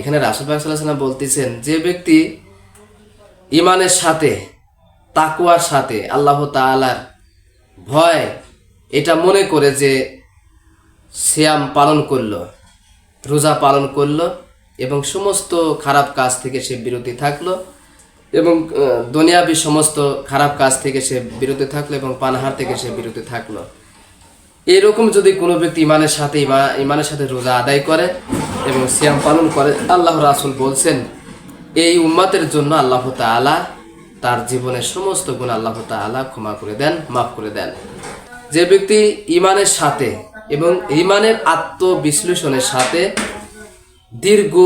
এখানে রাসুল সাল্লাম বলতেছেন, যে ব্যক্তি ইমানের সাথে তাকুয়ার সাথে আল্লাহ তাআলার ভয়, এটা মনে করে যে শ্যাম পালন করল, রোজা পালন করল এবং সমস্ত খারাপ কাজ থেকে সে বিরতি থাকল এবং দুনিয়াবী সমস্ত খারাপ কাজ থেকে সে বিরতি থাকল এবং পানাহার থেকে সে বিরতি থাকল। এরকম যদি কোনো ব্যক্তি ইমানের সাথে ইমা- ইমানের সাথে রোজা আদায় করে এবং সিয়াম পালন করে, আল্লাহ রাসুল বলছেন, এই উম্মাতের জন্য আল্লাহ তাআলা তার জীবনের সমস্ত গুণ আল্লাহ তাআলা ক্ষমা করে দেন, মাফ করে দেন। যে ব্যক্তি ইমানের সাথে এবং ইমানের আত্মবিশ্লেষণের সাথে দীর্ঘ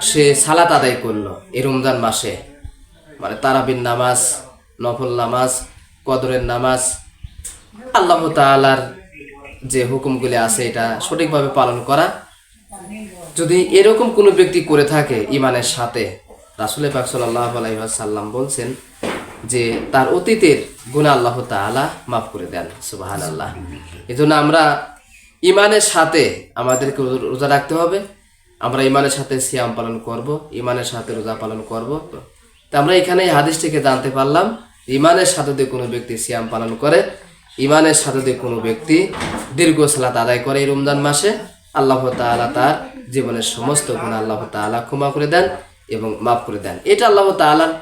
সে সালাত আদায় করল এই রমজান মাসে মানে তারাবির নামাজ, নফল নামাজ, কদরের নামাজ, আল্লাহ তাআলার যে হুকুমগুলি আছে, এটা সঠিকভাবে পালন করা। যদি এরকম কোনো ব্যক্তি করে থাকে ইমানের সাথে রাসুল পাক সাল্লাহ বলছেন যে তার অতীতের গুণা আল্লাহ তাআলা মাফ করে দেন সুবাহান আল্লাহ এই জন্য আমরা ইমানের সাথে আমাদেরকে রোজা- রাখতে হবে। আমরা ইমানের সাথে সিয়াম পালন করব, ইমানের সাথে রোজা পালন করব। তা আমরা এখানে হাদিস থেকে জানতে পারলাম, ইমানের সাথে যদি কোনো ব্যক্তি সিয়াম পালন করে ইমানের সাথে যদি কোনো ব্যক্তি দীর্ঘ সালাত আদায় করে এই রমজান মাসে, আল্লাহ তাআলা তার জীবনের সমস্ত গুণ আল্লাহ তাআলা ক্ষমা করে দেন এবং মাফ করে দেন। এটা আল্লাহ তাআলার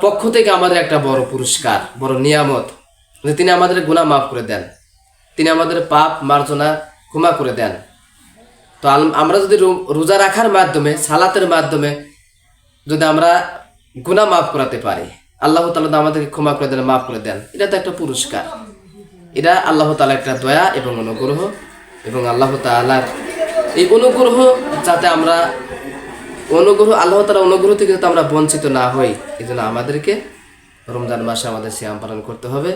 পক্ষ থেকে আমাদের একটা বড় পুরস্কার, বড় নিয়ামত যে তিনি আমাদের গুনাহ মাফ করে দেন। তিনি আমাদের পাপ, মার্জনা ক্ষমা করে দেন। তো আমরা যদি রোজা রাখার মাধ্যমে, সালাতের মাধ্যমে যদি আমরা গুনাহ মাফ করাতে পারি, আল্লাহ তাআলা তো আমাদেরকে ক্ষমা করে দেন, মাফ করে দেন। এটা তো একটা পুরস্কার। এটা আল্লাহ তাআলা একটা দয়া এবং অনুগ্রহ এবং আল্লাহ তাআলার এই অনুগ্রহ যাতে আমরা অনুগ্রহ, আল্লাহ তাআলা অনুগ্রহ থেকে যাতে আমরা বঞ্চিত না হই এই জন্য আমাদেরকে রমজান মাসে আমাদের শ্যাম পালন করতে হবে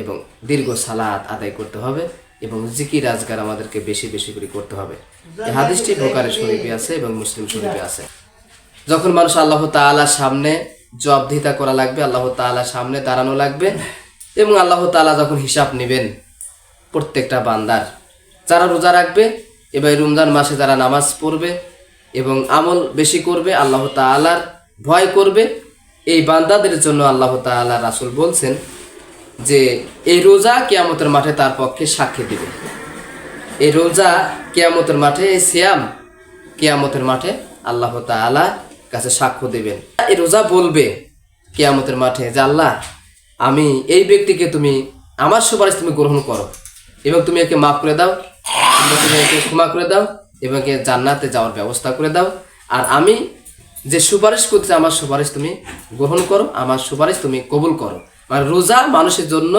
এবং দীর্ঘ সালাত আদায় করতে হবে এবং জিকির রাজগার আমাদেরকে বেশি বেশি করে করতে হবে। এই হাদিসটি বোকারে শরীফে আছে এবং মুসলিম শরীফে আছে। যখন মানুষ আল্লাহ তাআলার সামনে জবাবদিহিতা করা লাগবে, আল্লাহ তাআলার সামনে দাঁড়ানো লাগবে এবং আল্লাহ তাআলা যখন হিসাব নেবেন প্রত্যেকটা বান্দার, যারা রোজা রাখবে, এবার রমজান মাসে যারা নামাজ পড়বে এবং আমল বেশি করবে, আল্লাহ তাআলার ভয় করবে। এই বান্দাদের জন্য আল্লাহ তাআলা রাসূল বলছেন যে, এই রোজা কেয়ামতের মাঠে তার পক্ষে সাক্ষী দেবে। এই রোজা কেয়ামতের মাঠে, এই সিয়াম কিয়ামতের মাঠে আল্লাহ তাআলা কাছে সাক্ষ্য দেবেন। এই রোজা বলবে কেয়ামতের মাঠে যে, আল্লাহ আমি এই ব্যক্তিকে তুমি, আমার সুপারিশ তুমি গ্রহণ করো। এবং তুমি একে মাফ করে দাও তুমি একে ক্ষমা করে দাও, এবং একে জান্নাতে যাওয়ার ব্যবস্থা করে দাও। আর আমি যে সুপারিশ করতে আমার সুপারিশ তুমি গ্রহণ করো, আমার সুপারিশ তুমি কবুল করো। মানে রোজা মানুষের জন্য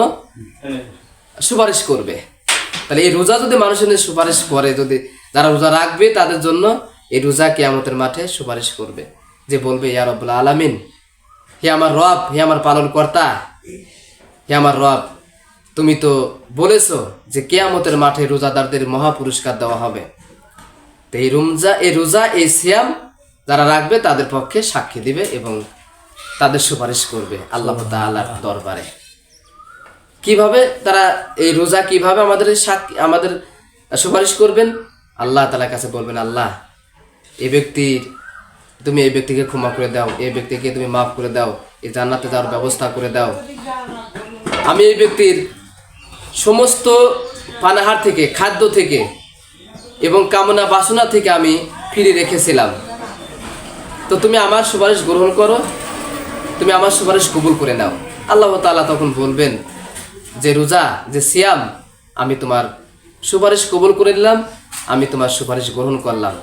সুপারিশ করবে। তাহলে এই রোজা যদি মানুষের সুপারিশ করে, যদি যারা রোজা রাখবে, তাদের জন্য এই রোজা কিয়ামতের মাঠে সুপারিশ করবে। যে বলবে, ইয়া রব্বুল আলামিন, হে আমার রব, হে আমার পালন কর্তা হে আমার রব তুমি তো বলেছ যে কেয়ামতের মাঠে রোজাদারদের মহা পুরস্কার দেওয়া হবে। তো এই রমজা এই রোজা এই সিয়াম যারা রাখবে তাদের পক্ষে সাক্ষী দিবে এবং তাদের সুপারিশ করবে আল্লাহ তাআলার দরবারে। কীভাবে তারা এই রোজা কীভাবে আমাদের সাক্ষী আমাদের সুপারিশ করবেন? আল্লাহ তালার কাছে বলবেন আল্লাহ এই ব্যক্তির তুমি এই ব্যক্তিকে ক্ষমা করে দাও এই ব্যক্তিকে তুমি মাফ করে দাও এই জান্নাতে যাওয়ার ব্যবস্থা করে দাও। আমি এই ব্যক্তির সমস্ত পানাহার থেকে, খাদ্য থেকে এবং কামনা বাসনা থেকে আমি ফিরে রেখেছিলাম। তো তুমি আমার সুপারিশ গ্রহণ করো, তুমি আমার সুপারিশ কবুল করে নাও। আল্লাহ তাআলা তখন বলবেন, যে রোজা, যে সিয়াম, আমি তোমার সুপারিশ কবুল করে নিলাম, আমি তোমার সুপারিশ গ্রহণ করলাম।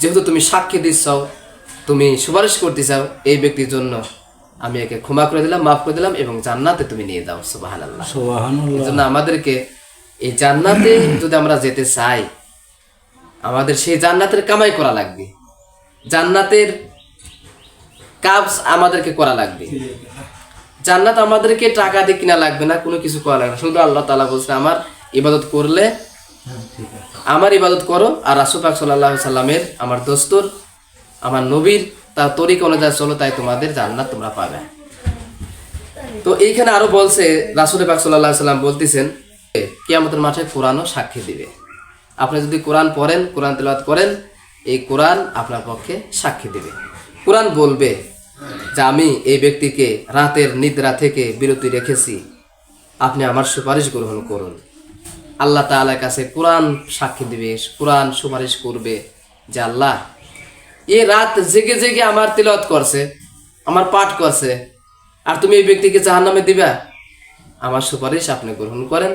যেহেতু তুমি সাক্ষী দিচ্ছ, তুমি সুপারিশ করতে চাও এই ব্যক্তির জন্য। আমি একে ক্ষমা করে দিলাম মাফ করে দিলাম এবং জান্নাতে তুমি নিয়ে দাও সুবাহান আল্লাহ এই জন্য আমাদেরকে এই জান্নাতে যদি আমরা যেতে চাই আমাদের সেই জান্নাতের কামাই করা লাগবে। জান্নাতের কাজ আমাদেরকে করা লাগবে। জান্নাত আমাদেরকে টাকা দিয়ে কিনা লাগবে না কোনো কিছু করা লাগবে না। শুধু আল্লাহ তালা বলছে আমার ইবাদত করলে আমার ইবাদত করো। আর রাসুফাক সাল্লাহ সাল্লামের আমার দোস্তর আমার নবীর তার তরিক অনুযায়ী চলো, তাই তোমাদের জান্নাত তোমরা পাবে। তো এইখানে আরও বলছে রাসুল পাক সাল্লাহ সাল্লাম বলতেছেন কিয়ামতের মাঠে কোরআনও সাক্ষী দিবে। আপনি যদি কোরআন পড়েন, কোরআন তেলাওয়াত করেন, এই কোরআন আপনার পক্ষে সাক্ষী দেবে। কোরআন বলবে যে, আমি এই ব্যক্তিকে রাতের নিদ্রা থেকে বিরতি রেখেছি। আপনি আমার সুপারিশ গ্রহণ করুন। আল্লাহ তাআলার কাছে কোরআন সাক্ষী দিবে, কোরআন সুপারিশ করবে যে, আল্লাহ এ রাত জেগে জেগে আমার তিলত করছে, আমার পাঠ করছে। আর তুমি এই ব্যক্তিকে জাহান্নামে দিবা? আমার সুপারিশ আপনি গ্রহণ করেন।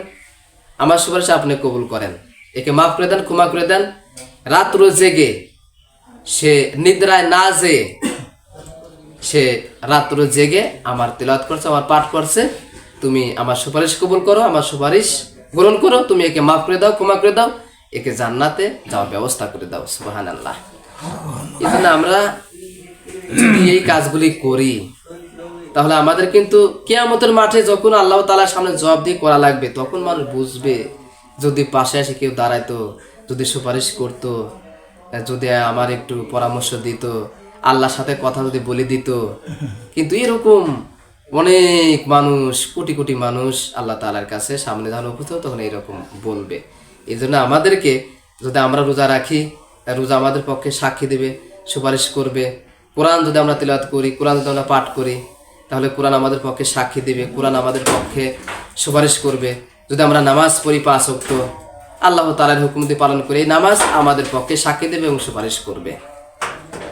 আমার সুপারিশ আপনি কবুল করেন। একে মাফ করে দেন, ক্ষমা করে দেন। রাত্র জেগে সে নিদ্রায় না যেয়ে সে রাত্র জেগে আমার তেলাওয়াত করছে, আমার পাঠ করছে। তুমি আমার সুপারিশ কবুল করো, আমার সুপারিশ গ্রহণ করো। তুমি একে মাফ করে দাও, ক্ষমা করে দাও। একে জান্নাতে যাওয়ার ব্যবস্থা করে দাও সুবাহান আল্লাহ এই জন্য আমরা যদি এই কাজগুলি করি, তাহলে আমাদের কিন্তু কেয়ামতের মাঠে যখন আল্লাহ তালার সামনে জবাব দিয়ে করা লাগবে, তখন মানুষ বুঝবে যদি পাশে এসে কেউ দাঁড়াইতো, যদি সুপারিশ করতো, যদি আমার একটু পরামর্শ দিত, আল্লাহর সাথে কথা যদি বলে দিত। কিন্তু এরকম অনেক মানুষ, কোটি কোটি মানুষ আল্লাহ তালার কাছে সামনে যখন উপস্থিত, তখন এরকম বলবে। এই জন্য আমাদেরকে যদি আমরা রোজা রাখি রোজা আমাদের পক্ষে সাক্ষী দেবে, সুপারিশ করবে। কোরআন যদি আমরা তিলাওয়াত করি, কোরআন যদি আমরা পাঠ করি, তাহলে কোরআন আমাদের পক্ষে সাক্ষী দেবে, কোরআন আমাদের পক্ষে সুপারিশ করবে। যদি আমরা নামাজ পড়ি পাঁচ অক্ত আল্লাহ তালার হুকুম দিয়ে পালন করি নামাজ আমাদের পক্ষে সাক্ষী দেবে এবং সুপারিশ করবে।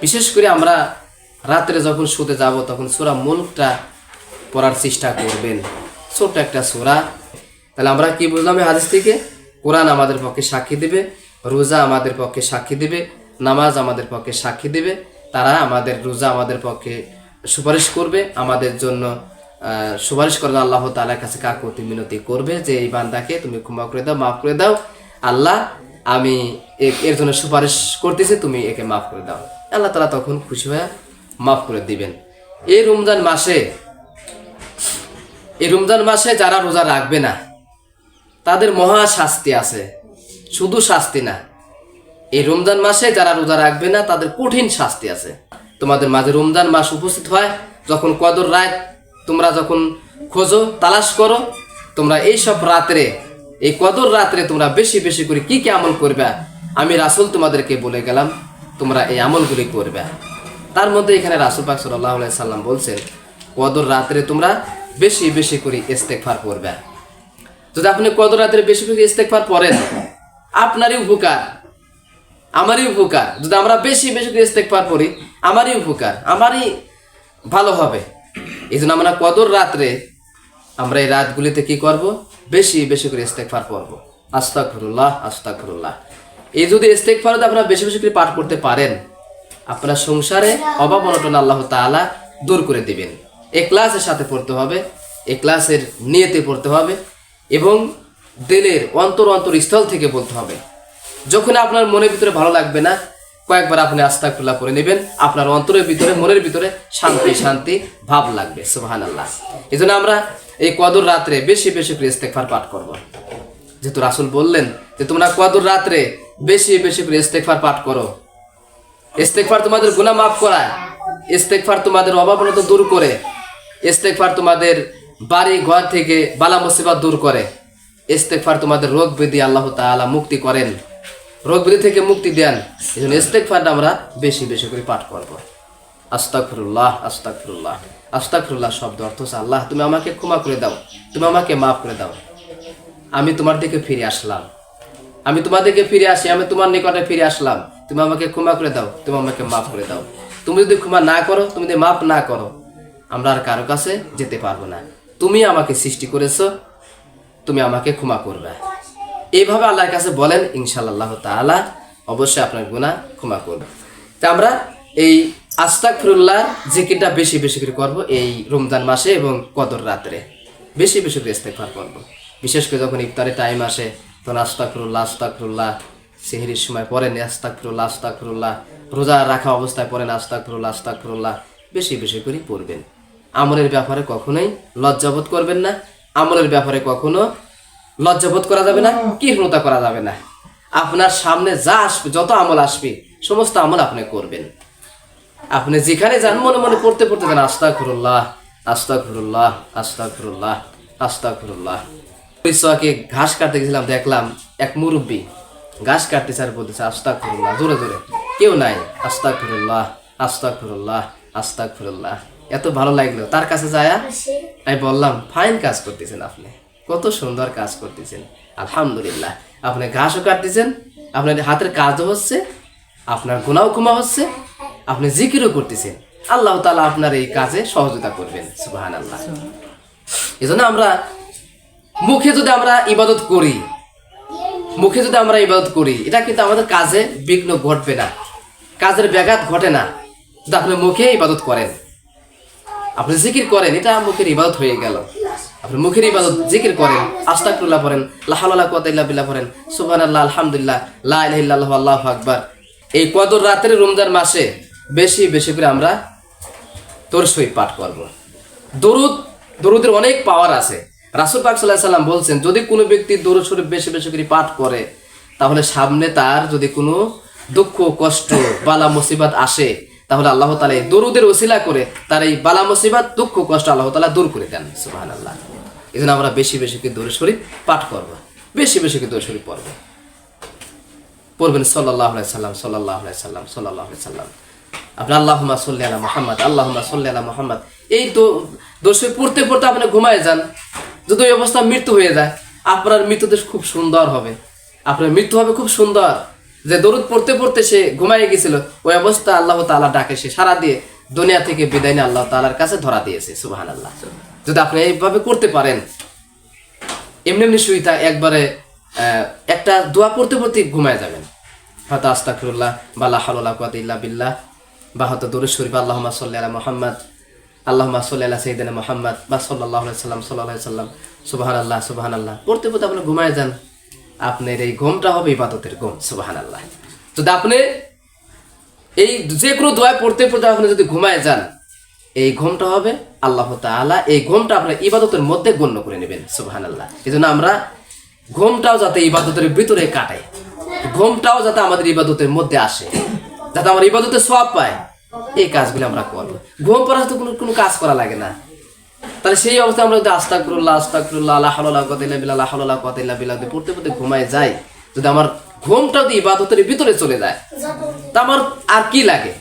বিশেষ করে আমরা রাত্রে যখন শুতে যাব, তখন সুরা মুলকটা পড়ার চেষ্টা করবেন। ছোট্ট একটা সুরা। তাহলে আমরা কি বুঝলাম হাদিস থেকে? কোরআন আমাদের পক্ষে সাক্ষী দেবে রোজা আমাদের পক্ষে সাক্ষী দেবে, নামাজ আমাদের পক্ষে সাক্ষী দেবে, তারা আমাদের রোজা আমাদের পক্ষে সুপারিশ করবে, আমাদের জন্য সুপারিশ করেন আল্লাহ তালার কাছে কাকুতি মিনতি করবে, যে এই বান্দাকে তুমি ক্ষমা করে দাও, মাফ করে দাও। আল্লাহ, আমি এর জন্য সুপারিশ করতেছি, তুমি একে মাফ করে দাও। আল্লাহ তালা তখন খুশি হয়ে মাফ করে দিবেন। এই রমজান মাসে, এই রমজান মাসে যারা রোজা রাখবে না, তাদের মহা শাস্তি আছে। শুধু শাস্তি না, এই রমজান মাসে যারা রোজা রাখবে না, তাদের কঠিন শাস্তি আছে। তোমাদের মাঝে রমজান মাস উপস্থিত হয়, যখন কদর রাত, তোমরা যখন খোঁজো, তালাশ করো, তোমরা এই সব রাত্রে, এই কদর রাত্রে তোমরা বেশি বেশি করে কি কি আমল করবে? আমি রাসুল তোমাদেরকে বলে গেলাম, তোমরা এই আমলগুলি করবে। তার মধ্যে এখানে রাসুল পাক সাল্লাহ সাল্লাম বলছেন, কদর রাত্রে তোমরা বেশি বেশি করে ইস্তেকফার করবে। যদি আপনি কদর রাত্রে বেশি বেশি ইস্তেকফার পড়েন আপনারই উপকার, আমারই উপকার। যদি আমরা বেশি বেশি করে ইস্তেকফার করি, আমারই উপকার, আমারই ভালো হবে। এই জন্য আমরা কদর রাত্রে আমরা এই রাতগুলিতে কি করব? বেশি বেশি করে ইস্তেকফার পড়ব আস্তাকফিরুল্লাহ আস্তাকফিরুল্লাহ এই যদি ইস্তেকফার আপনারা বেশি বেশি করে পাঠ করতে পারেন, আপনার সংসারে অভাব অনটন আল্লাহ তাআলা দূর করে দিবেন। এ ক্লাসের সাথে পড়তে হবে, এ ক্লাসের নিয়েতে পড়তে হবে এবং দিলের অন্তর অন্তর স্থল থেকে বলতে হবে। যখন আপনার মনের ভিতরে ভালো লাগবে না, কয়েকবার আপনি আস্তাকুল্লাহ করে নেবেন। আপনার অন্তরের ভিতরে, মনের ভিতরে শান্তি শান্তি ভাব লাগবে সুবাহান আল্লাহ এই জন্য আমরা এই কদর রাত্রে বেশি বেশি করে ইস্তেকফার পাঠ করব। যেহেতু রাসুল বললেন যে, তোমরা কদর রাত্রে বেশি বেশি করে ইস্তেকফার পাঠ করো। ইস্তেকফার তোমাদের গুনাহ মাফ করায়। ইস্তেকফার তোমাদের অভাবনত দূর করে। ইস্তেকফার তোমাদের বাড়ি, ঘর থেকে বালা মুসিবত দূর করে। ইস্তেকফার তোমাদের রোগ ব্যাধি আল্লাহ তাআলা মুক্তি করেন। রোগ ব্যাধি থেকে মুক্তি দেন এই জন্য ইস্তেকফারটা আমরা বেশি বেশি করে পাঠ করব। আস্তাগফিরুল্লাহ আস্তাগফিরুল্লাহ আস্তাগফিরুল্লাহ শব্দ অর্থ হচ্ছে আল্লাহ, তুমি আমাকে ক্ষমা করে দাও, তুমি আমাকে মাফ করে দাও। আমি তোমার দিকে ফিরে আসলাম। আমি তোমার দিকে ফিরে আসি, আমি তোমার নিকটে ফিরে আসলাম। তুমি আমাকে ক্ষমা করে দাও, তুমি আমাকে মাফ করে দাও। তুমি যদি ক্ষমা না করো, তুমি যদি মাফ না করো, আমরা আর কারও কাছে যেতে পারব না। তুমি আমাকে সৃষ্টি করেছ তুমি আমাকে ক্ষমা করবে। এইভাবে আল্লাহর কাছে বলেন, ইনশাআল্লাহ তাআলা অবশ্যই আপনার গুনাহ ক্ষমা করবে। তা আমরা এই আস্তাক ফিরুল্লাহ জিকিরটা বেশি বেশি করে করব এই রমজান মাসে এবং কদর রাত্রে। বেশি বেশি করে ইস্তেগফার করব। বিশেষ করে যখন ইফতারের টাইম আসে, তখন আস্তাকফিরুল্লাহ আস্তাকফিরুল্লাহ সেহরির সময় পড়েন আস্তাকফিরুল্লাহ আস্তাকফিরুল্লাহ রোজা রাখা অবস্থায় পড়েন আস্তাকফিরুল্লাহ আস্তাকফিরুল্লাহ বেশি বেশি করে পড়বেন। আমলের ব্যাপারে কখনোই লজ্জাবোধ করবেন না। আমলের ব্যাপারে কখনো লজ্জাবোধ করা যাবে না কৃষ্ণতা করা যাবে না। আপনার সামনে যা আসবে যত আমল আসবে সমস্ত আমল আপনি করবেন। আপনি যেখানে যান মনে মনে পড়তে পড়তে যান আস্তা করুল্লাহ আস্তা আস্তা আস্তা করুল্লাহ সোয়াকে ঘাস কাটতে গেছিলাম দেখলাম এক মুরব্বী ঘাস কাটতে স্যার বলতেছে আস্তা করুল্লাহ জোরে জোরে। কেউ নাই আস্তাক ফিরুল্লাহ আস্তাক ফিরুল্লাহ আস্তাক ফিরুল্লাহ এত ভালো লাগল। তার কাছে যায় আমি বললাম ফাইন কাজ করতেছেন আপনি। কত সুন্দর কাজ করতেছেন। আলহামদুলিল্লাহ। আপনি ঘাসও কাটতেছেন আপনার হাতের কাজও হচ্ছে আপনার গুণাও ক্ষমা হচ্ছে আপনি জিকিরও করতেছেন। আল্লাহ তালা আপনার এই কাজে সহযোগিতা করবেন। সুবাহান আল্লাহ এই জন্য আমরা মুখে যদি আমরা ইবাদত করি মুখে যদি আমরা ইবাদত করি এটা কিন্তু আমাদের কাজে বিঘ্ন ঘটবে না। কাজের ব্যাঘাত ঘটে না। যদি আপনি মুখে ইবাদত করেন আপনি জিকির করেন, এটা মুখের ইবাদত হয়ে গেল। আপনি মুখের ইবাদত জিকির করেন আস্তাকুল্লাহ পড়েন লাহাল্লাহ কুয়াতাল্লাহ বিল্লাহ পড়েন, সুবহানাল্লাহ, আলহামদুলিল্লাহ, লা ইলাহা ইল্লাল্লাহ, আল্লাহু আকবার। এই কদর রাতের রমজান মাসে বেশি বেশি করে আমরা তোর সহিত পাঠ করব। দরুদ, দরুদের অনেক পাওয়ার আছে। রাসুল পাক সাল্লাহ সাল্লাম বলছেন, যদি কোনো ব্যক্তি দরুদ শরীফ বেশি বেশি করে পাঠ করে, তাহলে সামনে তার যদি কোনো দুঃখ, কষ্ট, বালা, মুসিবাত আসে তাহলে আল্লাহ তালা এই দরুদের ওসিলা করে তার এই বালা মুসিবাত, দুঃখ, কষ্ট আল্লাহ তালা দূর করে দেন। সুবাহ আল্লাহ এই জন্য আমরা বেশি বেশি কি দরুদ শরীফ পাঠ করব। বেশি বেশি কি দরুদ শরীফ পড়ব। পড়বেন সাল্লাহ সাল্লাম সাল্লাহ সাল্লাম সাল্লাহ সাল্লাম। আপনি আল্লাহুমা সাল্লি আলা মোহাম্মদ আল্লাহুমা সাল্লি আলা মোহাম্মদ। এই তো দোষে পড়তে পড়তে আপনি ঘুমায় যান। যদি ওই অবস্থা মৃত্যু হয়ে যায়, আপনার মৃত্যুতে খুব সুন্দর হবে। আপনার মৃত্যু হবে খুব সুন্দর। যে দরুদ পড়তে পড়তে সে ঘুমায় গেছিল, ওই অবস্থা আল্লাহ তাআলা ডাকে সে সারা দিয়ে দুনিয়া থেকে বিদায় নিয়ে আল্লাহ তাআলার কাছে ধরা দিয়েছে সুবাহান আল্লাহ যদি আপনি এইভাবে করতে পারেন, এমনি এমনি শুইতা একবারে একটা দোয়া পড়তে পড়তে ঘুমায় যাবেন। হয়তো আস্তাকফিরুল্লাহ বা লা হাওলা কুয়াতা ইল্লা বিল্লাহ, বা হয়তো দরুদ শরীফ আল্লাহ সাল্লি মোহাম্মদ আল্লাহ আল্লাহুম্মা সাল্লি আলা সাইয়্যিদিনা মুহাম্মদ, বা আলাইহি সাল্লাম আলাইহি সাল্লাম সুবহানাল্লাহ সুবহানাল্লাহ। পড়তে পড়তে আপনি ঘুমায় যান। আপনার এই ঘুমটা হবে ইবাদতের ঘুম, সুবহানাল্লাহ। যদি আপনি এই যে কোনো দোয়া পড়তে পড়তে আপনি যদি ঘুমায় যান, এই ঘুমটা হবে আল্লাহ তাআলা এই ঘুমটা আপনার ইবাদতের মধ্যে গণ্য করে নেবেন, সুবহানাল্লাহ। এই জন্য আমরা ঘুমটাও যাতে ইবাদতের ভিতরে কাটে, ঘুমটাও যাতে আমাদের ইবাদতের মধ্যে আসে, যাতে আমার ইবাদতে সব পায় এই কাজগুলো আমরা করব। ঘুম পড়া তো কোনো কোনো কাজ করা লাগে না। তাহলে সেই অবস্থায় আমরা যদি আস্তাকরুল্লাহ আস্তাকরুল্লাহ আল্লাহ হাল্লাহ কতিল্লা বিল্লাহ আল্লাহ হাল্লাহ কতিল্লা দিয়ে পড়তে পড়তে ঘুমায় যাই যদি আমার ঘুমটা যদি ইবাদতের ভিতরে চলে যায়, তা আমার আর কি লাগে?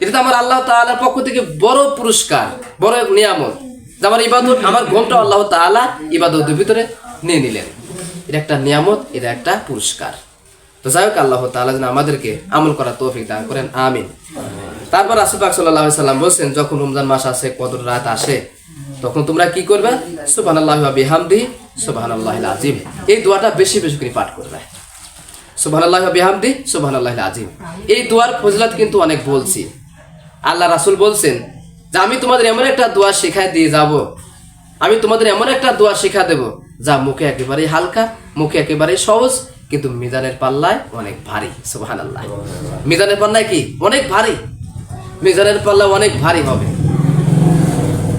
এটা তো আমার আল্লাহ তাআলার পক্ষ থেকে বড় পুরস্কার, বড় এক নিয়ামত যে আমার ইবাদত, আমার ঘুমটা আল্লাহ তাআলা ইবাদতের ভিতরে নিয়ে নিলেন। এটা একটা নিয়ামত, এটা একটা পুরস্কার। তো যাই হোক, আল্লাহ তাআলা যেন আমাদেরকে আমল করার তৌফিক দান করেন, আমিন। তারপর আসুফাক সাল্লাহ সাল্লাম বলছেন, যখন রমজান মাস আসে, কদর রাত আসে তখন তোমরা কি করবে? সুবাহ আল্লাহ বিহামদি সুবাহ আল্লাহ আজিম এই দোয়াটা বেশি বেশি করে পাঠ করবে। সুবাহ আল্লাহ বিহামদি সুবাহ আল্লাহ আজিম এই দোয়ার ফজলাত কিন্তু অনেক বলছি। আল্লাহ রাসুল বলছেন যে, আমি তোমাদের এমন একটা দোয়া শেখায় দিয়ে যাব। আমি তোমাদের এমন একটা দোয়া শেখা দেব যা মুখে একেবারেই হালকা, মুখে একেবারেই সহজ, কিন্তু মিজানের পাল্লায় অনেক ভারী। সুবাহান আল্লাহ মিজানের পাল্লায় কি? অনেক ভারী। মিজানের পাল্লা অনেক ভারী হবে।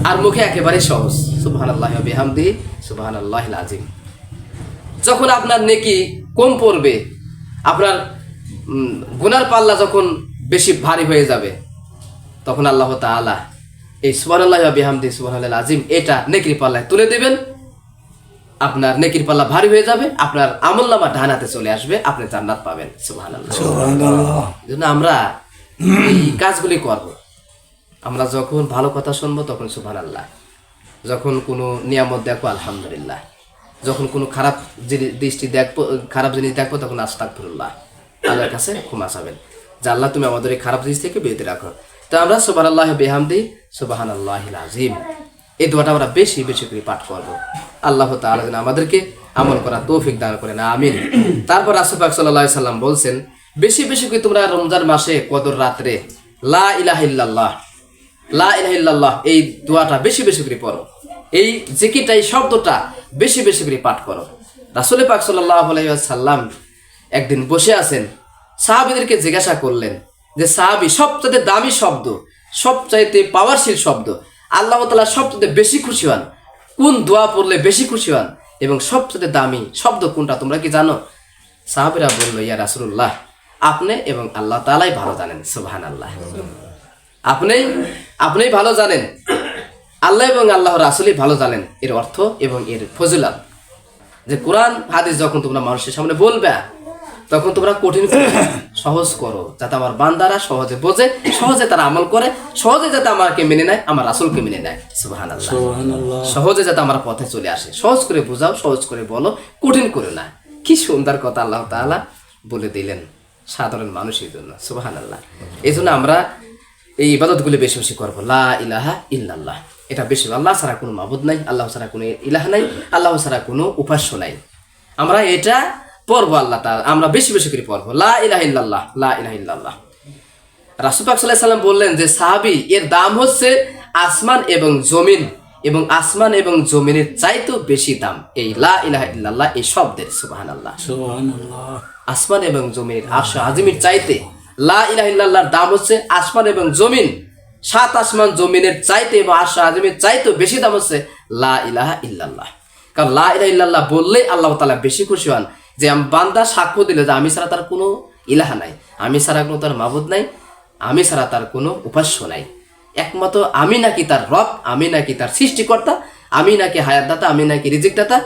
আর মুখে একেবারে সহজ। সুবহান আল্লাহ বিহামদি সুবহান আল্লাহ আজিম যখন আপনার নেকি কম পড়বে আপনার গুনার পাল্লা যখন বেশি ভারী হয়ে যাবে তখন আল্লাহ তাআলা এই সুবহান আল্লাহ বিহামদি সুবহান আল্লাহ আজিম এটা নেকির পাল্লায় তুলে দেবেন। আপনার নেকির পাল্লা ভারী হয়ে যাবে আপনার আমল নামা ডান হাতে চলে আসবে আপনি জান্নাত পাবেন সুবহান আল্লাহ এই আমরা এই কাজগুলি করব। আমরা যখন ভালো কথা শুনব তখন সুবহান আল্লাহ যখন কোনো নিয়ামত দেখব, আলহামদুলিল্লাহ। যখন কোনো খারাপ জিনিস দৃষ্টি দেখব, খারাপ জিনিস দেখব তখন আস্তাকফিরুল্লাহ আল্লাহর কাছে ক্ষমা চাবেন। যে আল্লাহ তুমি আমাদের এই খারাপ জিনিস থেকে বেঁধে রাখো। তো আমরা সুবাহ আল্লাহ বেহামদি সুবাহান আল্লাহ আজিম এই দোয়াটা আমরা বেশি বেশি করে পাঠ করব। আল্লাহ তাআলা যেন আমাদেরকে আমল করা তৌফিক দান করে না আমিন। তারপর রাসুফাক সাল্লাহ সাল্লাম বলছেন, বেশি বেশি করে তোমরা রমজান মাসে কদর রাত্রে, লা ইলাহা ইল্লাল্লাহ লা এই দোয়াটা বেশি বেশি করে পড়ো। এই জিকিরটা এই শব্দটা বেশি বেশি করে পাঠ করো। রাসুল পাক সাল্লাম একদিন বসে আছেন, সাহাবিদেরকে জিজ্ঞাসা করলেন যে, সাহাবি, সবচাইতে দামি শব্দ, সবচাইতে পাওয়ারশীল শব্দ, আল্লাহ তালা সবচাইতে বেশি খুশি হন, কোন দোয়া পড়লে বেশি খুশি হন, এবং সবচাইতে দামি শব্দ কোনটা তোমরা কি জানো? সাহাবিরা বলল, ইয়া রাসুল্লাহ আপনি এবং আল্লাহ তালাই ভালো জানেন সুবহান আল্লাহ আপনি আপনিই ভালো জানেন। আল্লাহ এবং আল্লাহ রাসুলই ভালো জানেন এর অর্থ এবং এর ফজিলাত। যে কোরআন হাদিস যখন তোমরা মানুষের সামনে বলবে তখন তোমরা কঠিন করো সহজ করো যাতে আমার বান্দারা সহজে বোঝে সহজে তারা আমল করে সহজে যাতে আমাকে মেনে নেয় আমার রাসূলকে মেনে নেয়। সুবহানাল্লাহ। সহজে যাতে আমার পথে চলে আসে। সহজ করে বোঝাও সহজ করে বলো কঠিন করে না। কি সুন্দর কথা আল্লাহ তাআলা বলে দিলেন সাধারণ মানুষের জন্য। সুবাহান আল্লাহ এই জন্য আমরা এই ইবাদতগুলি বেশি বেশি করব। লা ইলাহা ইল্লাল্লাহ। এটা বেশি আল্লাহ ছাড়া কোনো মাবুদ নাই আল্লাহ ছাড়া কোনো ইলাহ নাই আল্লাহ ছাড়া কোনো উপাস্য নাই। আমরা এটা পড়ব আল্লাহ তাআলা আমরা বেশি বেশি করে পড়ব। লা ইলাহা ইল্লাল্লাহ লা ইলাহা ইল্লাল্লাহ। রাসুপাক সাল্লাহ সাল্লাম বললেন যে সাহাবি এর দাম হচ্ছে আসমান এবং জমিন এবং আসমান এবং জমিনের চাইতেও বেশি দাম। এই লা ইলাহা ইল্লাল্লাহ এই শব্দের সুবাহান আল্লাহ আসমান এবং জমিনের আরশ আজিমের চাইতে লা দাম হচ্ছে আসমান এবং জমিন। সাত আসমান জমিনের চাইতে এবং আরশ আজিমের চাইতেও বেশি দাম হচ্ছে লা ইলাহা ইল্লাল্লাহ। কারণ লা ইলাহা ইল্লাল্লাহ বললেই আল্লাহ তালা বেশি খুশি হন যে আম বান্দা সাক্ষ্য দিলে যে আমি ছাড়া তার কোনো ইলাহা নাই, আমি ছাড়া কোনো তার মাবুদ নাই, আমি ছাড়া তার কোনো উপাস্য নাই। একমাত্র আমি নাকি তার রব, আমি নাকি তার সৃষ্টিকর্তা, আমি নাকি হায়াতদাতা, আমি নাকি রিজিকদাতা,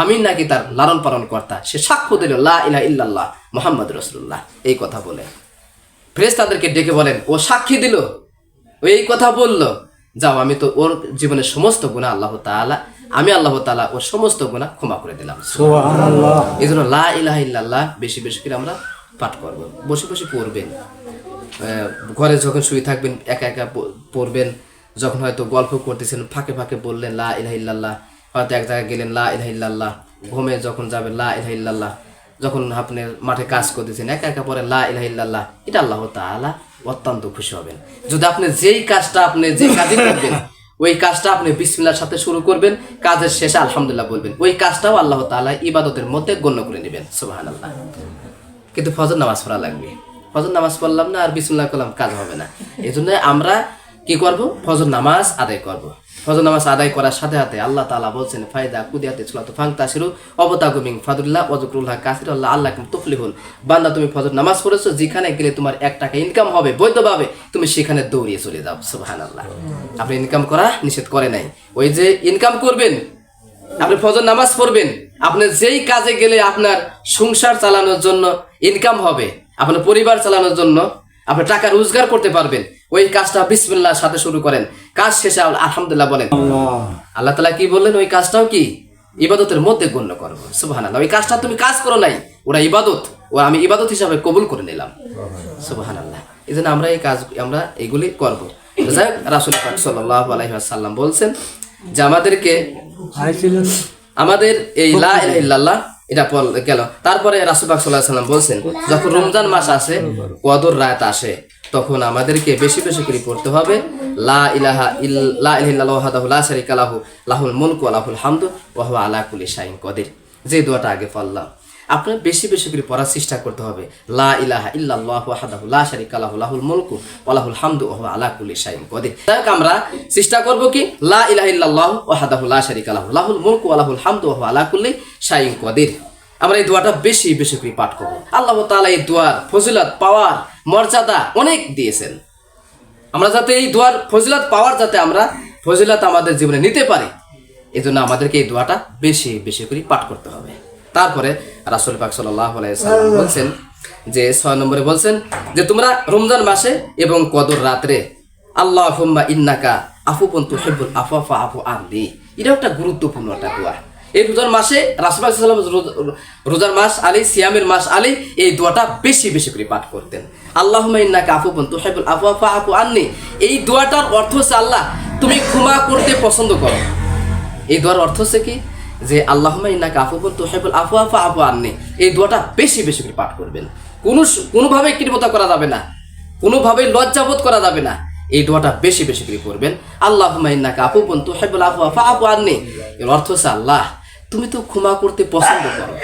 আমি নাকি তার লালন পালন কর্তা। সে সাক্ষ্য দিল লা ইলাহা ইল্লাল্লাহ মোহাম্মদ রসুল্লাহ এই কথা বলে। ফ্রেস তাদেরকে ডেকে বলেন ও সাক্ষী দিল ও এই কথা বলল। যাও আমি তো ওর জীবনের সমস্ত গুণা আল্লাহ তাআলা আমি আল্লাহ তাআলা ওর সমস্ত গুণা ক্ষমা করে দিলাম। এই জন্য লা ইলাহা ইল্লাল্লাহ বেশি বেশি করে আমরা পাঠ করব। বসে বসে পড়বেন। আহ, ঘরে যখন শুয়ে থাকবেন একা একা পড়বেন। যখন হয়তো গল্প করতেছেন ফাঁকে ফাঁকে বললেন লা ইলাহা ইল্লাল্লাহ। হয়তো এক জায়গায় গেলেন লা ইলাহা ইল্লাল্লাহ। ঘুমে যখন যাবেন লা ইলাহা ইল্লাল্লাহ। যখন আপনি মাঠে কাজ করতেছেন, একা একা পরে লা ইলাহা ইল্লাল্লাহ, এটা আল্লাহ তাআলা অত্যন্ত খুশি হবেন। যদি আপনি যেই কাজটা আপনি যে কাজই করবেন, ওই কাজটা আপনি বিসমিল্লার সাথে শুরু করবেন, কাজের শেষে আলহামদুলিল্লাহ বলবেন, ওই কাজটাও আল্লাহ তাআলা ইবাদতের মধ্যে গণ্য করে নেবেন, সুবহানাল্লাহ। কিন্তু ফজর নামাজ পড়া লাগবে। ফজর নামাজ পড়লাম না আর বিসমুল্লাহ করলাম কাজ হবে না। এই জন্য আমরা কি করব? ফজর নামাজ আদায় করব। ফজর নামাজ আদায় করার সাথে সাথে আল্লাহ তাআলা বলছেন ফায়দা কুদিয়াতে ছিল তো ফাং তাসিরু অবতাগুমিং ফাদুল্লাহ অজকরুল্লাহ কাসির আল্লাহ আল্লাহ তুফলিহুন। বান্দা, তুমি ফজর নামাজ পড়েছো, যেখানে গেলে তোমার এক টাকা ইনকাম হবে। বৈধভাবে তুমি সেখানে দৌড়িয়ে চলে যাও। সুবহানাল্লাহ। আপনি ইনকাম করা নিষেধ করে নাই। ওই যে ইনকাম করবেন, আপনি ফজর নামাজ পড়বেন, আপনি যেই কাজে গেলে আপনার সংসার চালানোর জন্য ইনকাম হবে, আপনার পরিবার চালানোর জন্য আপনি টাকা রোজগার করতে পারবেন ওই কাজটা বিসমিল্লাহর সাথে শুরু করেন। কাজ শেষে আল- আলহামদুলিল্লাহ বলেন। আল্লাহ। তালা কি বললেন? ওই কাজটাও কি? ইবাদতের মধ্যে গণ্য করব। সুবাহান ওই কাজটা তুমি কাজ করো নাই ওরা ইবাদত। ও আমি ইবাদত হিসাবে কবুল করে নিলাম। সুবাহান আল্লাহ এই জন্য আমরা এই কাজ আমরা এগুলি করব। যাই হোক, রাসূল পাক আলাইহি বলছেন যে আমাদেরকে আমাদের এই লা ইলাহা ইল্লাল্লাহ এটা গেল। তারপরে রাসুবাক সাল্লাহ সাল্লাম বলছেন, যখন রমজান মাস আসে কদর রায়ত আসে, তখন আমাদেরকে বেশি বেশি করে পড়তে হবে, লা ইলাহা ইল্লা ইল্লাল্লাহু লা লাহুল মুলকু ওয়া লাহুল হামদু, ওয়া হুয়া আলা কুল্লি কদির। যে দোয়াটা আগে পড়লাম। আপনার বেশি বেশি করে পড়ার চেষ্টা করতে হবে। লা ইলাহা ইল্লাল্লাহু ওয়াহদাহু লা শারীকা লাহু লাহুল মুলকু ওয়া লাহুল হামদু ওয়া হুয়া আলা কুল্লি শাইইন কদির হোক, আমরা চেষ্টা করব কি? লা ইলাহা ইল্লাল্লাহু ওয়াহদাহু লা শারীকা লাহু লাহুল মুলকু ওয়া লাহুল হামদু ওয়া হুয়া আলা কুল্লি শাইইন কদির আমরা এই দোয়াটা বেশি বেশি করে পাঠ করব। আল্লাহ তাআলা এই দোয়ার ফজিলত পাওয়ার মর্যাদা অনেক দিয়েছেন। আমরা যাতে এই দোয়ার ফজিলত পাওয়ার যাতে আমরা ফজিলত আমাদের জীবনে নিতে পারি এই জন্য আমাদেরকে এই দোয়াটা বেশি বেশি করে পাঠ করতে হবে। তারপরে রাসুল পাক সাল্লাহ বলছেন যে ছয় নম্বরে বলছেন যে তোমরা রমজান মাসে এবং কদর রাত্রে আল্লাহ ইন্নাকা আফু পন্তু হেবুল আফু আনলি এটা একটা গুরুত্বপূর্ণ একটা দোয়া। এই রোজার মাসে রাসুল রোজার মাস আলী, সিয়ামের মাস আলী, এই দোয়াটা বেশি বেশি করে পাঠ করতেন। আল্লাহ ইন্নাকা আফু পন্তু হেবুল আফু আফু আফু আননি এই দোয়াটার অর্থ হচ্ছে আল্লাহ, তুমি ক্ষমা করতে পছন্দ করো। এই দোয়ার অর্থ হচ্ছে কি? যে আল্লাহ ইন্নাকা আফুবন তোহেবুল আফু আফু আফু আননি। এই দোয়াটা বেশি বেশি করে পাঠ করবেন। কোনো কোনোভাবে কৃপতা করা যাবে না। কোনোভাবে লজ্জাবোধ করা যাবে না। এই দোয়াটা বেশি বেশি করে করবেন আল্লাহ ইন্নাকা আফুবন তোহেবুল আফু আফু আফু আননি। এর অর্থ হচ্ছে আল্লাহ, তুমি তো ক্ষমা করতে পছন্দ করো।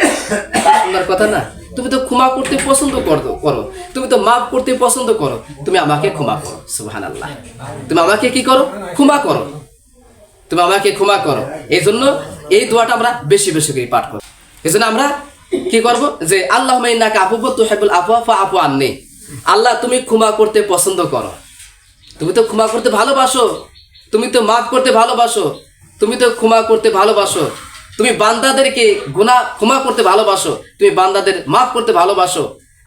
সুন্দর কথা না? তুমি তো ক্ষমা করতে পছন্দ করো করো। তুমি তো মাফ করতে পছন্দ করো। তুমি আমাকে ক্ষমা করো। সুবহানাল্লাহ। তুমি আমাকে কি করো? ক্ষমা করো। তুমি আমাকে ক্ষমা করো। এই জন্য এই দোয়াটা আমরা বেশি বেশি করে পাঠ করব। এই জন্য আমরা কি করব যে আল্লাহ মাইনাকে আফু তো হেবুল আফু আফু আফু আননি। আল্লাহ, তুমি ক্ষমা করতে পছন্দ করো। তুমি তো ক্ষমা করতে ভালোবাসো। তুমি তো মাফ করতে ভালোবাসো। তুমি তো ক্ষমা করতে ভালোবাসো। তুমি বান্দাদেরকে গুনাহ ক্ষমা করতে ভালোবাসো। তুমি বান্দাদের মাফ করতে ভালোবাসো।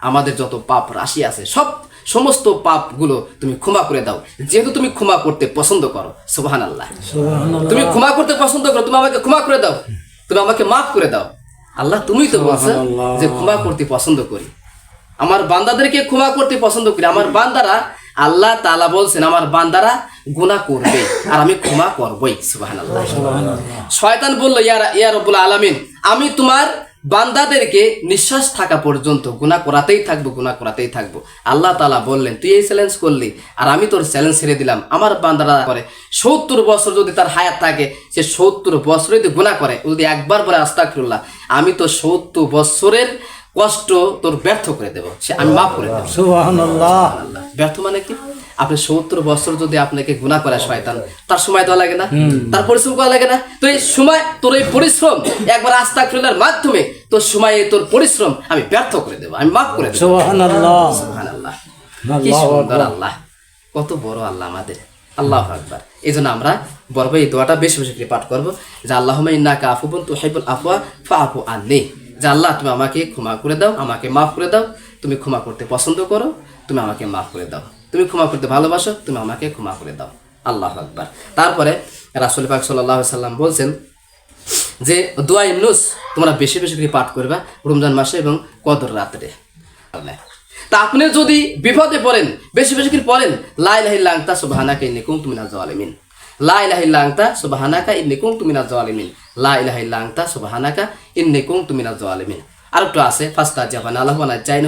আমাদের যত পাপ রাশি আছে, সব সমস্ত পাপগুলো তুমি ক্ষমা করে দাও। যেহেতু তুমি ক্ষমা করতে পছন্দ করো সুবাহান আল্লাহ তুমি ক্ষমা করতে পছন্দ করো তুমি আমাকে ক্ষমা করে দাও। তুমি আমাকে মাফ করে দাও। আল্লাহ তুমি তো বলছো যে ক্ষমা করতে পছন্দ করি। আমার বান্দাদেরকে ক্ষমা করতে পছন্দ করি। আমার বান্দারা আল্লাহ তালা বলছেন আমার বান্দারা গুনাহ করবে আর আমি ক্ষমা করবই সুবহানাল্লাহ। শয়তান বলল ইয়ার ইয়া রব্বুল আলামিন আমি তোমার বান্দাদেরকে নিঃশ্বাস থাকা পর্যন্ত গুনাহ করাতেই থাকব গুনাহ করাতেই থাকব। আল্লাহ তাআলা বললেন তুই এই চ্যালেঞ্জ করলি আর আমি তোর চ্যালেঞ্জ ছেড়ে দিলাম। আমার বান্দারা করে সত্তর বছর যদি তার হায়াত থাকে সে সত্তর বছর যদি গুনাহ করে যদি একবার পরে বলে আস্তাগফিরুল্লাহ আমি তো সত্তর বছরের কষ্ট তোর ব্যর্থ করে দেবো। সে আমি মাফ করে দেবো। ব্যর্থ মানে কি? আপনি সত্তর বছর যদি আপনাকে গুণা করে শয়তান তার সময় দেওয়া লাগে না? তার পরিশ্রম করা লাগে না? তো এই সময় তোর এই পরিশ্রম একবার আস্তা ফেলার মাধ্যমে তোর সময় তোর পরিশ্রম আমি ব্যর্থ করে দেবো আমি মাফ করে দেবো। কি সুন্দর আল্লাহ। কত বড় আল্লাহ আমাদের। আল্লাহ আকবার। এই জন্য আমরা বরব এই দোয়াটা বেশি বেশি করে পাঠ করব। যে আল্লাহ ইন্নাকা আফুবন তু হাইবুল আফওয়া ফা আফু আননি। যে আল্লাহ তুমি আমাকে ক্ষমা করে দাও আমাকে মাফ করে দাও। তুমি ক্ষমা করতে পছন্দ করো তুমি আমাকে মাফ করে দাও। তুমি ক্ষমা করতে ভালোবাসো, তুমি আমাকে ক্ষমা করে দাও। আল্লাহ আকবার। তারপরে রাসুল পাক সাল্লাহ সাল্লাম বলছেন যে, দোয়া ইমনুস তোমরা বেশি বেশি করে পাঠ করবা রমজান মাসে এবং কদর রাত্রে। তা আপনি যদি বিপদে পড়েন, বেশি বেশি করে পড়েন লাই লাহি লাংতা সুবহানাকা ইন্নী কুনতু মিনাজ জালিমিন লা ইলাহা ইল্লা আনতা সুবহানাকা ইন্নী কুনতু মিনাজ জালিমিন লা ইলাহা ইল্লা আনতা সুবহানাকা ইন্নী কুনতু মিনাজ জালিমিন আর একটু আছে ফাস্তা জাবান আল্লাহ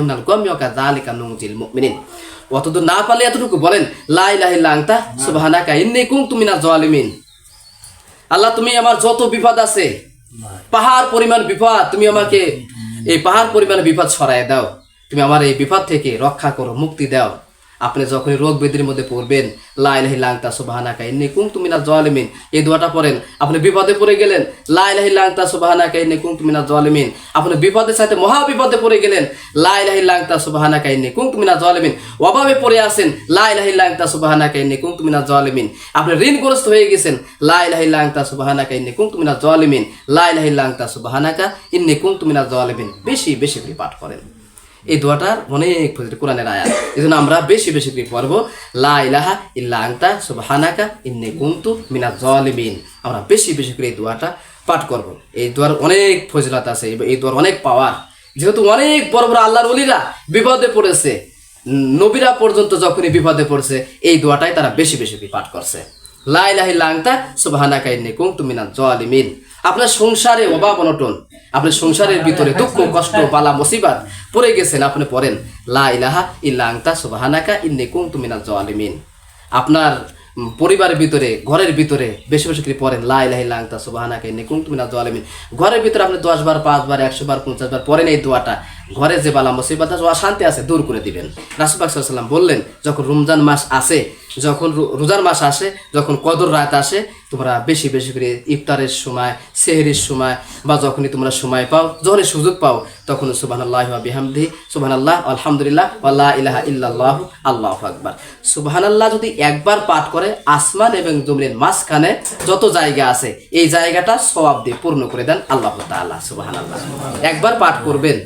মিনাল গাম্মি ওয়া কাযালিকা নুজিল মুমিনিন। অতদূর না পারলে এতটুকু বলেন লাই ইলাহা ইল্লা সুবাহানাকা, ইন্নি কুম তুমি না জোয়ালিমিন আল্লাহ, তুমি আমার যত বিপদ আছে, পাহাড় পরিমাণ বিপদ, তুমি আমাকে এই পাহাড় পরিমাণ বিপদ সরায় দাও। তুমি আমার এই বিপদ থেকে রক্ষা করো, মুক্তি দাও। আপনি যখন রোগ ব্যাধির মধ্যে পড়বেন লাইলাহি লাংতা সুবাহানাকা ইন্নি কুম তুমি না জলিমিন, এই দোয়াটা পড়েন। আপনি বিপদে পড়ে গেলেন লাইলাহি লাংতা সুবাহানাকা ইন্নি কুম তুমি না জলিমিন। আপনি বিপদের সাথে মহা বিপদে পড়ে গেলেন লাইলাহি লাংতা সুবাহানাকা ইন্নি কুম তুমি না জলিমিন। অভাবে পড়ে আছেন লাইলাহি লাংতা সুবাহানাকা ইন্নি কুম তুমি না জলিমিন। আপনি ঋণগ্রস্ত হয়ে গেছেন লাইলাহি লাংতা সুবাহানাকা ইন্নি কুম তুমি না জলিমিন লাইলাহি লাংতা সুবাহানাকা ইন্নি কুম তুমি না জলিমিন। বেশি বেশি করে পাঠ করেন। এই দোয়াটার অনেক ফজিলত কোরআনের আয়াত। এই জন্য আমরা বেশি বেশি করে পড়ব, লা ইলাহা ইল্লা আনতা সুবহানাকা ইন্নী কুনতু মিনাজ জালিমিন আমরা বেশি বেশি করে এই দোয়াটা পাঠ করব। এই দোয়ার অনেক ফজিলত আছে, এই- দোয়ার অনেক পাওয়ার। যেহেতু অনেক বড় বড় আল্লাহর ওলিরা বিপদে পড়েছে, নবীরা পর্যন্ত যখনই বিপদে পড়ছে, এই দোয়াটাই তারা বেশি বেশি পাঠ করছে। লা ইলাহা ইল্লা আনতা সুবহানাকা ইন্নী কুনতু মিনাজ জালিমিন আপনার সংসারে অভাব অনটন, আপনার সংসারের ভিতরে দুঃখ, কষ্ট, বালা, মুসিবাত পড়ে গেছেন, আপনি পড়েন, লা ইলাহা ইল্লা সুবহানাকা ইন্নী কুনতু মিনাজ জালিমিন। আপনার পরিবারের ভিতরে, ঘরের ভিতরে বেশি বেশি করে পড়েন, লা ইলাহা ইল্লা আনতা সুবহানাকা ইন্নী কুনতু মিনাজ জালিমিন। ঘরের ভিতরে আপনি 10 বার 5 বার 100 বার 50 বার পড়েন এই দোয়াটা। ঘরে যে বালা মুসিবাত আছে অশান্তি আছে, দূর করে দিবেন। রাসূল ওয়াসাল্লাম বললেন, যখন রমজান মাস আসে যখন রোজার মাস আসে, যখন কদর রাত আসে, তোমরা বেশি বেশি করে ইফতারের সময়, সেহরির সময়, বা যখনই তোমরা সময় পাও, যখনই সুযোগ পাও, তখন সুবহানাল্লাহি ওয়া বিহামদিহি, সুবহানাল্লাহ, আলহামদুলিল্লাহ লা ইলাহা ইল্লাল্লাহ, আল্লাহু আকবার। সুবহানাল্লাহ যদি একবার পাঠ করে, আসমান এবং জমিনের মাঝখানে যত জায়গা আছে, এই জায়গাটা সওয়াব দিয়ে পূর্ণ করে দেন আল্লাহ তাআলা, সুবহানাল্লাহ। একবার পাঠ করবেন,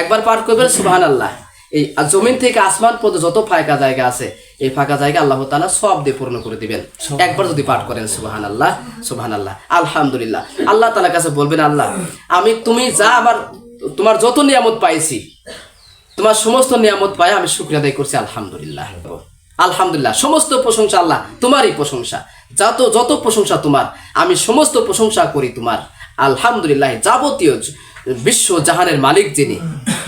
একবার পাঠ করবেন, সুবহানাল্লাহ। এই জমিন থেকে আসমান পর্যন্ত যত ফায়কা জায়গা আছে এই ফাঁকা জায়গা আল্লাহ তাআলা সব দিয়ে পূর্ণ করে দিবেন। একবার যদি পাঠ করেন সুবাহান আল্লাহ সুবাহান আল্লাহ আলহামদুলিল্লাহ। আল্লাহ তাআলার কাছে বলবেন আল্লাহ আমি তুমি যা আমার তোমার যত নিয়ামত পাইছি তোমার সমস্ত নিয়ামত পাই আমি শুক্রিয়া আদায় করছি আলহামদুলিল্লাহ আলহামদুলিল্লাহ সমস্ত প্রশংসা আল্লাহ তোমারই প্রশংসা। যত যত প্রশংসা তোমার আমি সমস্ত প্রশংসা করি তোমার। আলহামদুলিল্লাহ যাবতীয় বিশ্ব জাহানের মালিক যিনি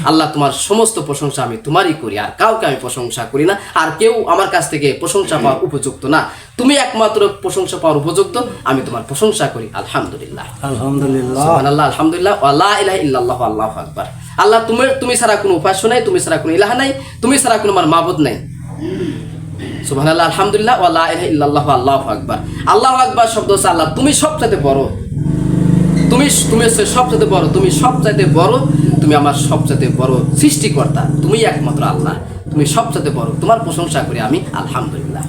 আল্লাহ তোমার সমস্ত প্রশংসা আমি তোমারই করি আর কাউকে আমি প্রশংসা করি না আর কেউ আমার কাছ থেকে প্রশংসা পাওয়ার উপযুক্ত না। তুমি একমাত্র প্রশংসা পাওয়ার উপযুক্ত আমি তোমার প্রশংসা করি আলহামদুলিল্লাহ। আলহামদুলিল্লাহ। আলহামদুলিল্লাহ লা ইলাহা ইল্লাল্লাহ আল্লাহু আকবার। আল্লাহ তুমি তুমি ছাড়া কোনো উপাস্য নাই তুমি ছাড়া কোনো ইলাহা নাই তুমি ছাড়া কোনো আমার মাবুদ নাই। সুবহানাল্লাহ আলহামদুলিল্লাহ ওয়া লা ইলাহা ইল্লাল্লাহ আল্লাহু আকবার। আল্লাহু আকবার শব্দ হচ্ছে আল্লাহ তুমি সবচাইতে বড় তুমি তুমি হচ্ছে সবচাইতে বড় তুমি সব চাইতে বড় তুমি আমার সবচাইতে বড় সৃষ্টিকর্তা। তুমি একমাত্র আল্লাহ তুমি সবচাইতে বড়। তোমার প্রশংসা করি আমি আলহামদুলিল্লাহ।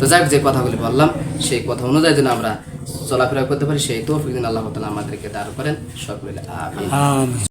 তো যাই যে কথাগুলি বললাম সেই কথা অনুযায়ী যেন আমরা চলাফেরা করতে পারি সেই তো দিন আল্লাহ আমাদেরকে দাঁড় করেন। সব আমিন।